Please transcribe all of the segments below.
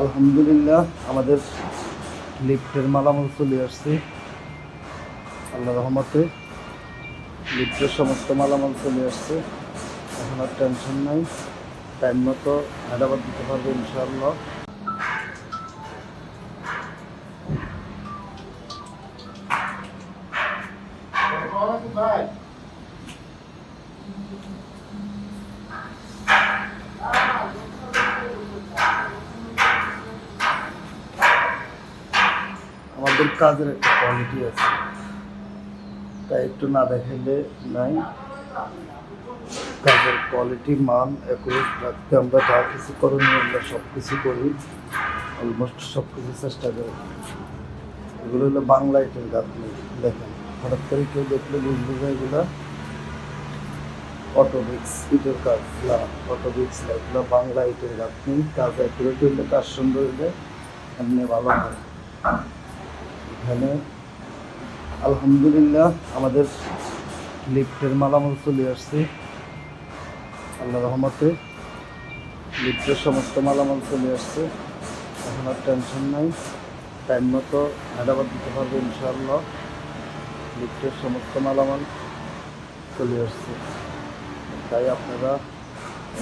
আলহামদুলিল্লাহ, আমাদের লিফটের মালামাল চলে আসছে। আল্লাহ রহমতে লিফটের সমস্ত মালামাল চলে আসছে। এখন আর টেনশন নাই। টাইম মতো হায়দ্রাবাদ দিতে পারবে ইনশাআল্লাহ। আমাদের কাজের একটা কোয়ালিটি আছে। তাই একটু না দেখাইলে নাই। কাজের কোয়ালিটি মান একুরেট রাখতে আমরা যা কিছু করণীয় আমরা সব কিছু করি। অলমোস্ট সব কিছু চেষ্টা করি। এগুলো হলো বাংলা ইটের গাঁথনি। দেখেন, হঠাৎ করে কেউ দেখলে বুঝবে যে এগুলো অটোবিক্স ইটের কাজ। না অটোবিক্স এগুলো বাংলা ইটের গাঁথনি। কাজ একুরেট হইলে, কাজ সুন্দর হইলে, এমনি ভালো হয়। এখানে আলহামদুলিল্লাহ আমাদের লিফটের মালামাল চলে আসছে। আল্লাহ রহমতে লিফটের সমস্ত মালামাল চলে আসছে। এখন আর টেনশন নাই। টাইম মতো হায়দ্রাবাদ দিতে পারবে ইনশাআল্লাহ। লিফটের সমস্ত মালামাল চলে আসছে। তাই আপনারা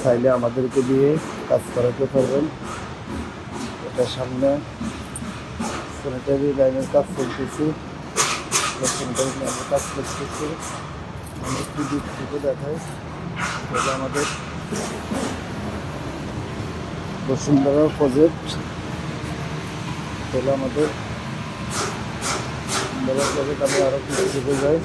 চাইলে আমাদেরকে দিয়ে কাজ করাতে পারবেন। এটা সামনে স্যানিটারি লাইনের কাজ করতেছি স্যানিটারি লাইনের কাজ করতেছি আমি একটু দিক থেকে দেখাই এটা আমাদের বসুন্ধরা প্রজেক্ট এটা আমাদের বছুন্ধরা প্রজেক্ট আমি আরও কিছু যাই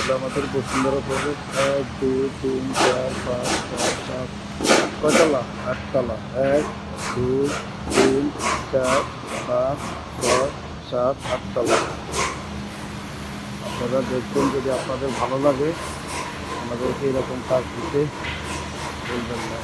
এটা আমাদের বসুন্ধরা প্রজেক্ট এক, দুই, তিন, চার, পাঁচ, ছয়, সাত, কয়তলা? আটতলা। এক, দুই, তিন, চার, পাঁচ, ছয়, সাত, আটতলা। আপনারা দেখবেন যদি আপনাদের ভালো লাগে, আমাদেরকে এরকম কাজ দিতে বলবেন না